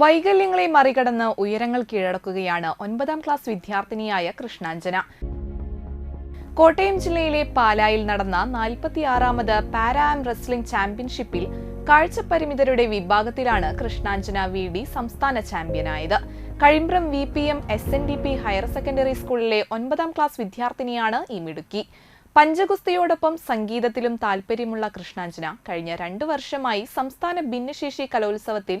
വൈകല്യങ്ങളെ മറികടന്ന് ഉയരങ്ങൾ കീഴടക്കുകയാണ് ഒൻപതാം ക്ലാസ് വിദ്യാർത്ഥിനിയായ കൃഷ്ണാഞ്ജന. കോട്ടയം ജില്ലയിലെ പാലായിൽ നടന്ന നാൽപ്പത്തിയാറാമത് പാരാ ആം റെസ്ലിംഗ് ചാമ്പ്യൻഷിപ്പിൽ കാഴ്ചപരിമിതരുടെ വിഭാഗത്തിലാണ് കൃഷ്ണാഞ്ജന വി ഡി സംസ്ഥാന ചാമ്പ്യനായത്. Kazhimbram V P M S N D P higher secondary സ്കൂളിലെ ഒൻപതാം ക്ലാസ് വിദ്യാർത്ഥിനിയാണ് ഈ മിടുക്കി. പഞ്ചഗുസ്തിയോടൊപ്പം സംഗീതത്തിലും താൽപര്യമുള്ള കൃഷ്ണാഞ്ജന കഴിഞ്ഞ രണ്ടു വർഷമായി സംസ്ഥാന ഭിന്നശേഷി കലോത്സവത്തിൽ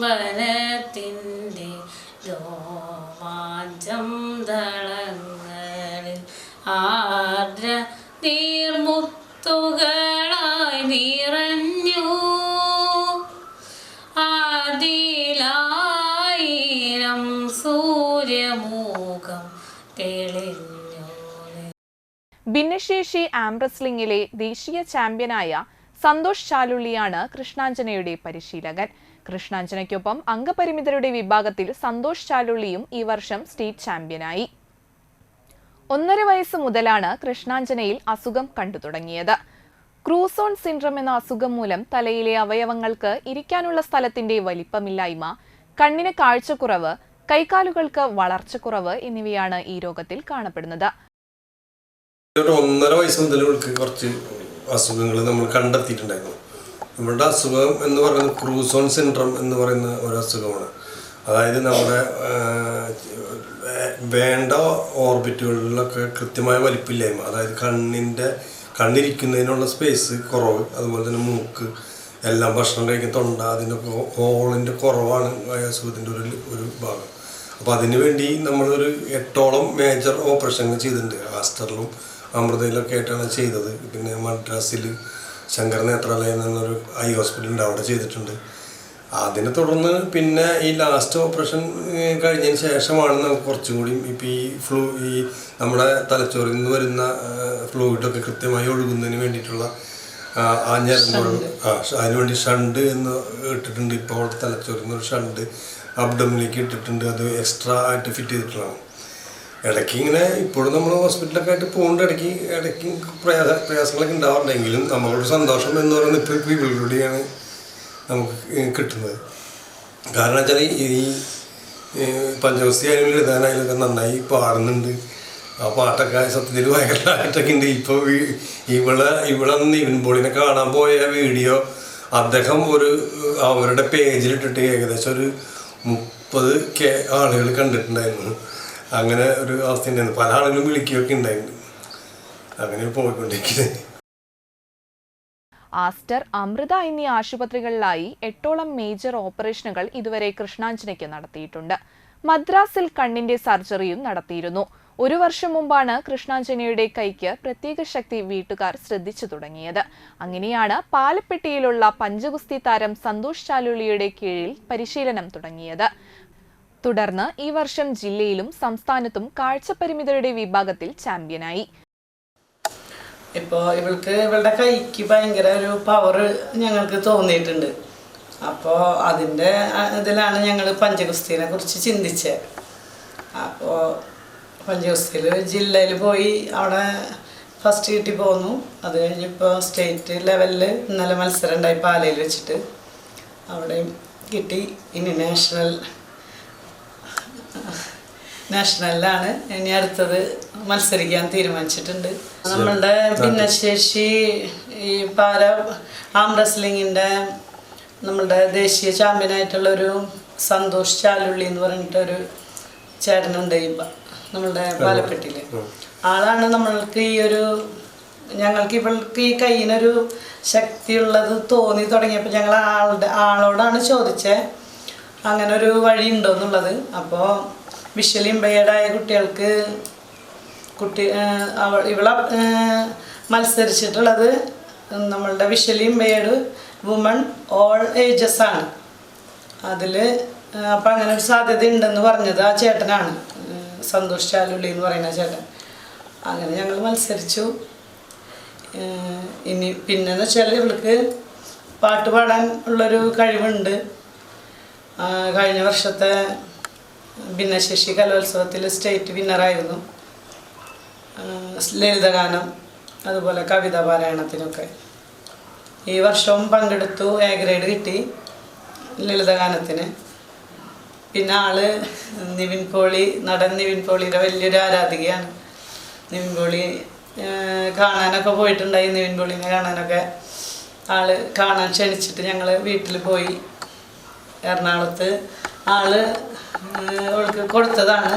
ചുംബനത്തിന്റെ രോമാഞ്ചം ദളങ്ങളിൽ ആർദ്ര നീർമുത്തുകളായി നിറഞ്ഞു. ആദിലായിരം സൂര്യമൂഖം തെളിഞ്ഞു. ഭിന്നശേഷി ആംബ്രസ്ലിംഗിലെ ദേശീയ ചാമ്പ്യനായ സന്തോഷ് ചാലുള്ളിയാണ് കൃഷ്ണാഞ്ജനയുടെ പരിശീലകൻ. കൃഷ്ണാഞ്ജനയ്ക്കൊപ്പം അംഗപരിമിതരുടെ വിഭാഗത്തിൽ സന്തോഷ് ചാലുള്ളിയും ഈ വർഷം സ്റ്റേറ്റ് ചാമ്പ്യനായി. ഒന്നര വയസ്സ് മുതലാണ് കൃഷ്ണാഞ്ജനയിൽ അസുഖം കണ്ടു തുടങ്ങിയത്. ക്രൂസോൺ സിൻഡ്രം എന്ന അസുഖം മൂലം തലയിലെ അവയവങ്ങൾക്ക് ഇരിക്കാനുള്ള സ്ഥലത്തിന്റെ വലിപ്പമില്ലായ്മ കണ്ണിന് കാഴ്ചക്കുറവ് കൈകാലുകൾക്ക് വളർച്ചക്കുറവ് എന്നിവയാണ് ഈ രോഗത്തിൽ കാണപ്പെടുന്നത്. ഒരു ഒന്നര വയസ്സ് മുതൽ കുറച്ച് അസുഖങ്ങൾ നമ്മൾ കണ്ടെത്തിയിട്ടുണ്ടായിരുന്നു. ഇവളുടെ അസുഖം എന്ന് പറയുന്നത് ക്രൂസോൺ സിൻഡ്രം എന്ന് പറയുന്ന ഒരു അസുഖമാണ് അതായത് നമ്മുടെ വേണ്ട ഓർബിറ്റുകളിലൊക്കെ കൃത്യമായ വലിപ്പില്ലായ്മ അതായത് കണ്ണിന്റെ കണ്ണിരിക്കുന്നതിനുള്ള സ്പേസ് കുറവ് അതുപോലെ തന്നെ മൂക്ക് എല്ലാം ഭക്ഷണം കഴിക്കുന്ന തൊണ്ട അതിന്റെ ഹോളിന്റെ കുറവാണ് അസുഖത്തിന്റെ ഒരു ഒരു ഭാഗം. അപ്പോൾ അതിനു വേണ്ടി നമ്മളൊരു എട്ടോളം മേജർ ഓപ്പറേഷനുകൾ ചെയ്തിട്ടുണ്ട്. ആസ്റ്ററിലും അമൃതയിലൊക്കെ ആയിട്ടാണ് ചെയ്തത്. പിന്നെ മദ്രാസിൽ ശങ്കർ നേത്രാലയം എന്നൊരു ഐ ഹോസ്പിറ്റലുണ്ട് അവിടെ ചെയ്തിട്ടുണ്ട്. അതിനെ തുടർന്ന് പിന്നെ ഈ ലാസ്റ്റ് ഓപ്പറേഷൻ കഴിഞ്ഞതിന് ശേഷമാണ് നമുക്ക് കുറച്ചും കൂടി ഇപ്പം ഈ ഫ്ലൂ ഈ നമ്മുടെ തലച്ചോറിൽ നിന്ന് വരുന്ന ഫ്ലൂയിഡൊക്കെ കൃത്യമായി ഒഴുകുന്നതിന് വേണ്ടിയിട്ടുള്ള ആ, ഞരമ്പുകൾ ആ അതിനുവേണ്ടി ഷണ്ട് എന്ന് ഇട്ടിട്ടുണ്ട്. ഇപ്പോൾ തലച്ചോറിൽ നിന്ന് ഒരു ഷണ്ട് അബ്ഡമിലേക്ക് ഇട്ടിട്ടുണ്ട്. അത് എക്സ്ട്രാ ആയിട്ട് ഫിറ്റ് ചെയ്തിട്ടുള്ളതാണ്. ഇടയ്ക്ക് ഇങ്ങനെ ഇപ്പോഴും നമ്മൾ ഹോസ്പിറ്റലൊക്കെ ആയിട്ട് പോകുന്നുണ്ട് ഇടയ്ക്ക് ഇടയ്ക്ക് പ്രയാസ പ്രയാസങ്ങളൊക്കെ ഉണ്ടാവാറുണ്ടെങ്കിലും നമ്മളൊരു സന്തോഷം എന്ന് പറയുന്നത് ഇപ്പോൾ ഇപ്പോൾ നമുക്ക് കിട്ടുന്നത്. കാരണം വെച്ചാൽ ഈ പഞ്ചവസ്തി ആയാലും എഴുതാനായാലും ഒക്കെ നന്നായി പാടുന്നുണ്ട്. ആ പാട്ടൊക്കെ സത്യത്തിൽ വൈറലായിട്ടൊക്കെ ഉണ്ട് ഇപ്പോൾ ഇവിടെ ഇവൻ പോളിനെ കാണാൻ പോയ വീഡിയോ അദ്ദേഹം ഒരു അവരുടെ പേജിലിട്ടിട്ട് ഏകദേശം ഒരു മുപ്പത് കെ ആളുകൾ കണ്ടിട്ടുണ്ടായിരുന്നു. അങ്ങനെ ഒരു അവസ്ഥ ഉണ്ടായിരുന്നു പല ആളുകളും വിളിക്കുകയൊക്കെ ഉണ്ടായിരുന്നു. അങ്ങനെ പോയിക്കൊണ്ടിരിക്കുന്നത് ആസ്റ്റർ അമൃത എന്നീ ആശുപത്രികളിലായി എട്ടോളം മേജർ ഓപ്പറേഷനുകൾ ഇതുവരെ കൃഷ്ണാഞ്ജനയ്ക്ക് നടത്തിയിട്ടുണ്ട്. മദ്രാസിൽ കണ്ണിന്റെ സർജറിയും നടത്തിയിരുന്നു. ഒരു വർഷം മുമ്പാണ് കൃഷ്ണാഞ്ജനയുടെ കൈക്ക് പ്രത്യേക ശക്തി വീട്ടുകാർ ശ്രദ്ധിച്ചു തുടങ്ങിയത്. അങ്ങനെയാണ് പാലപ്പെട്ടിയിലുള്ള പഞ്ചഗുസ്തി താരം സന്തോഷ് ചാലുളിയുടെ കീഴിൽ പരിശീലനം തുടങ്ങിയത്. തുടർന്ന് ഈ വർഷം ജില്ലയിലും സംസ്ഥാനത്തും കാഴ്ചപരിമിതരുടെ വിഭാഗത്തിൽ ചാമ്പ്യനായി. ഇപ്പോൾ ഇവൾക്ക് ഇവളുടെ കൈക്ക് ഭയങ്കര ഒരു പവർ ഞങ്ങൾക്ക് തോന്നിയിട്ടുണ്ട്. അപ്പോൾ അതിന്റെ ഇതിലാണ് ഞങ്ങൾ പഞ്ചഗുസ്തിനെ കുറിച്ച് ചിന്തിച്ചത് അപ്പോൾ പഞ്ചഗുസ്തിയിൽ ജില്ലയിൽ പോയി അവിടെ ഫസ്റ്റ് കിട്ടി പോന്നു. അത് കഴിഞ്ഞിപ്പോൾ സ്റ്റേറ്റ് ലെവലിൽ ഇന്നലെ മത്സരം ഉണ്ടായി പാലയിൽ വെച്ചിട്ട്. അവിടെയും കിട്ടി. ഇനി നാഷണൽ നാഷണലിലാണ് ഇനി അടുത്തത് മത്സരിക്കാൻ തീരുമാനിച്ചിട്ടുണ്ട്. നമ്മളുടെ ഭിന്നശേഷി ഈ പാര ആം റെസ്ലിങ്ങിന്റെ നമ്മളുടെ ദേശീയ ചാമ്പ്യനായിട്ടുള്ള ഒരു സന്തോഷ് ചാലുള്ളി എന്ന് പറഞ്ഞിട്ടൊരു ചേട്ടനുണ്ട് നമ്മളുടെ പാലപ്പെട്ടിയിൽ ആളാണ് നമ്മൾക്ക് ഈ ഒരു ഞങ്ങൾക്ക് ഇവൾക്ക് ഈ കയ്യിനൊരു ശക്തിയുള്ളത് തോന്നി തുടങ്ങിയപ്പോൾ ഞങ്ങൾ ആളുടെ ആളോടാണ് ചോദിച്ചത് അങ്ങനെ ഒരു വഴി ഉണ്ടോ എന്നുള്ളത്. അപ്പോൾ വിഷ്വലി ഇമ്പയർഡായ കുട്ടികൾക്ക് കുട്ടി അവൾ ഇവളെ മത്സരിച്ചിട്ടുള്ളത് നമ്മളുടെ visually impaired woman all ages ആണ്. അതിൽ അപ്പം അങ്ങനെ ഒരു സാധ്യത ഉണ്ടെന്ന് പറഞ്ഞത് ആ ചേട്ടനാണ്. സന്തോഷ് ചാലുള്ളി എന്ന് പറയുന്ന ചേട്ടൻ. അങ്ങനെ ഞങ്ങൾ മത്സരിച്ചു. ഇനി പിന്നെന്ന് വെച്ചാൽ ഇവൾക്ക് പാട്ട് പാടാൻ ഉള്ളൊരു കഴിവുണ്ട്. കഴിഞ്ഞ വർഷത്തെ ഭിന്നശേഷി കലോത്സവത്തിൽ സ്റ്റേറ്റ് വിന്നറായിരുന്നു. ലളിതഗാനം അതുപോലെ കവിതാ പാരായണത്തിനൊക്കെ ഈ വർഷവും പങ്കെടുത്തു എ ഗ്രേഡ് കിട്ടി ലളിതഗാനത്തിന്. പിന്നെ ആൾ നിവിൻ പോളി നടൻ നിവിൻ പോളിയുടെ വലിയൊരു ആരാധികയാണ്. നിവിൻ പോളി കാണാനൊക്കെ പോയിട്ടുണ്ടായി നിവിൻ പോളിനെ കാണാനൊക്കെ. ആൾ കാണാൻ ക്ഷണിച്ചിട്ട് ഞങ്ങൾ വീട്ടിൽ പോയി. എറണാകുളത്ത് ആൾ അവൾക്ക് കൊടുത്തതാണ്.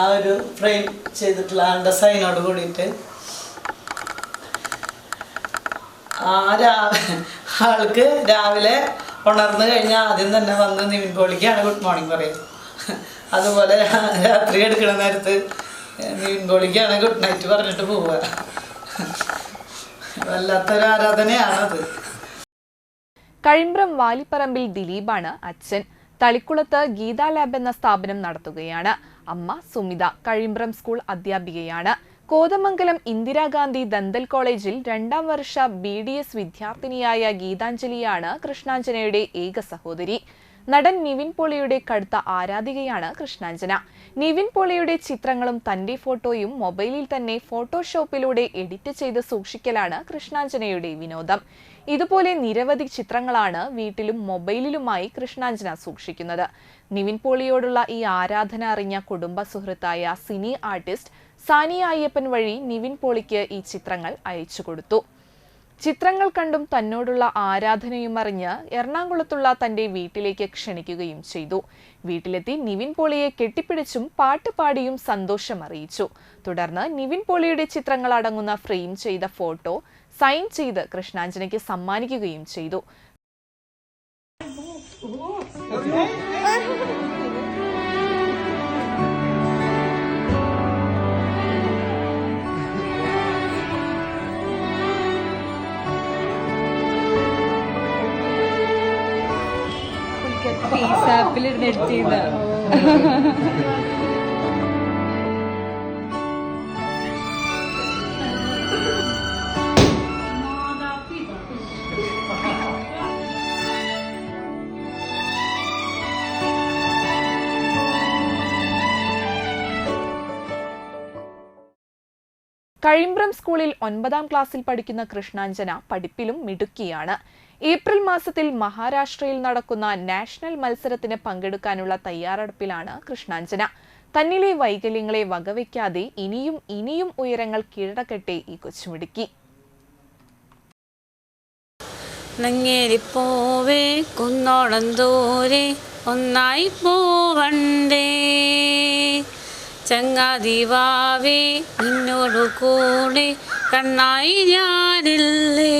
ആ ഒരു ഫ്രെയിം ചെയ്തിട്ടുള്ള ആളുടെ സൈനോട് കൂടിയിട്ട്. ആ രാ ആൾക്ക് രാവിലെ ഉണർന്നു കഴിഞ്ഞാൽ ആദ്യം തന്നെ വന്ന് നിവിൻ പോളിക്കാണ് ഗുഡ് മോർണിംഗ് പറയും. അതുപോലെ രാത്രി എടുക്കണ നേരത്ത് നിവിൻ പോളിക്കാണ് ഗുഡ് നൈറ്റ് പറഞ്ഞിട്ട് പോവുക. വല്ലാത്തൊരു ആരാധനയാണത്. കഴിമ്പ്രം വാലിപ്പറമ്പിൽ ദിലീപാണ് അച്ഛൻ. തളിക്കുളത്ത് ഗീതാ ലാബ് എന്ന സ്ഥാപനം നടത്തുകയാണ്. അമ്മ സുമിത കഴിമ്പ്രം സ്കൂൾ അധ്യാപികയാണ്. കോതമംഗലം ഇന്ദിരാഗാന്ധി ദന്തൽ കോളേജിൽ രണ്ടാം വർഷ ബി ഡി എസ് വിദ്യാർത്ഥിനിയായ ഗീതാഞ്ജലിയാണ് കൃഷ്ണാഞ്ജനയുടെ ഏക സഹോദരി. നടൻ നിവിൻ പോളിയുടെ കടുത്ത ആരാധികയാണ് കൃഷ്ണാഞ്ജന. നിവിൻ പോളിയുടെ ചിത്രങ്ങളും തന്റെ ഫോട്ടോയും മൊബൈലിൽ തന്നെ ഫോട്ടോഷോപ്പിലൂടെ എഡിറ്റ് ചെയ്ത് സൂക്ഷിക്കലാണ് കൃഷ്ണാഞ്ജനയുടെ വിനോദം. ഇതുപോലെ നിരവധി ചിത്രങ്ങളാണ് വീട്ടിലും മൊബൈലിലുമായി കൃഷ്ണാഞ്ജന സൂക്ഷിക്കുന്നത്. നിവിൻ പോളിയോടുള്ള ഈ ആരാധന അറിഞ്ഞ കുടുംബ സുഹൃത്തായ സിനി ആർട്ടിസ്റ്റ് സാനി അയ്യപ്പൻ വഴി നിവിൻ പോളിക്ക് ഈ ചിത്രങ്ങൾ അയച്ചു കൊടുത്തു. ചിത്രങ്ങൾ കണ്ടും തന്നോടുള്ള ആരാധനയും അറിഞ്ഞ് എറണാകുളത്തുള്ള തന്റെ വീട്ടിലേക്ക് ക്ഷണിക്കുകയും ചെയ്തു. വീട്ടിലെത്തി നിവിൻ പോളിയെ കെട്ടിപ്പിടിച്ചും പാട്ടുപാടിയും സന്തോഷം അറിയിച്ചു. തുടർന്ന് നിവിൻ പോളിയുടെ ചിത്രങ്ങൾ അടങ്ങുന്ന ഫ്രെയിം ചെയ്ത ഫോട്ടോ സൈൻ ചെയ്ത് കൃഷ്ണാഞ്ജനയ്ക്ക് സമ്മാനിക്കുകയും ചെയ്തു. பிள்ளைடு நடிச்சிருந்தேன் കഴിമ്പ്രം സ്കൂളിൽ ഒൻപതാം ക്ലാസ്സിൽ പഠിക്കുന്ന കൃഷ്ണാഞ്ജന പഠിപ്പിലും മിടുക്കിയാണ്. ഏപ്രിൽ മാസത്തിൽ മഹാരാഷ്ട്രയിൽ നടക്കുന്ന നാഷണൽ മത്സരത്തിന് പങ്കെടുക്കാനുള്ള തയ്യാറെടുപ്പിലാണ് കൃഷ്ണാഞ്ജന. തന്നിലെ വൈകല്യങ്ങളെ വകവയ്ക്കാതെ ഇനിയും ഇനിയും ഉയരങ്ങൾ കീഴടക്കട്ടെ ഈ കൊച്ചുമിടുക്കി ദൂരെ ഒന്നായി പോവണ്ടേ. ചങ്ങാതിവാവേ നിന്നോടു കൂടെ കണ്ണായി ഞാനില്ലേ?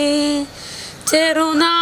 ചെറുനാ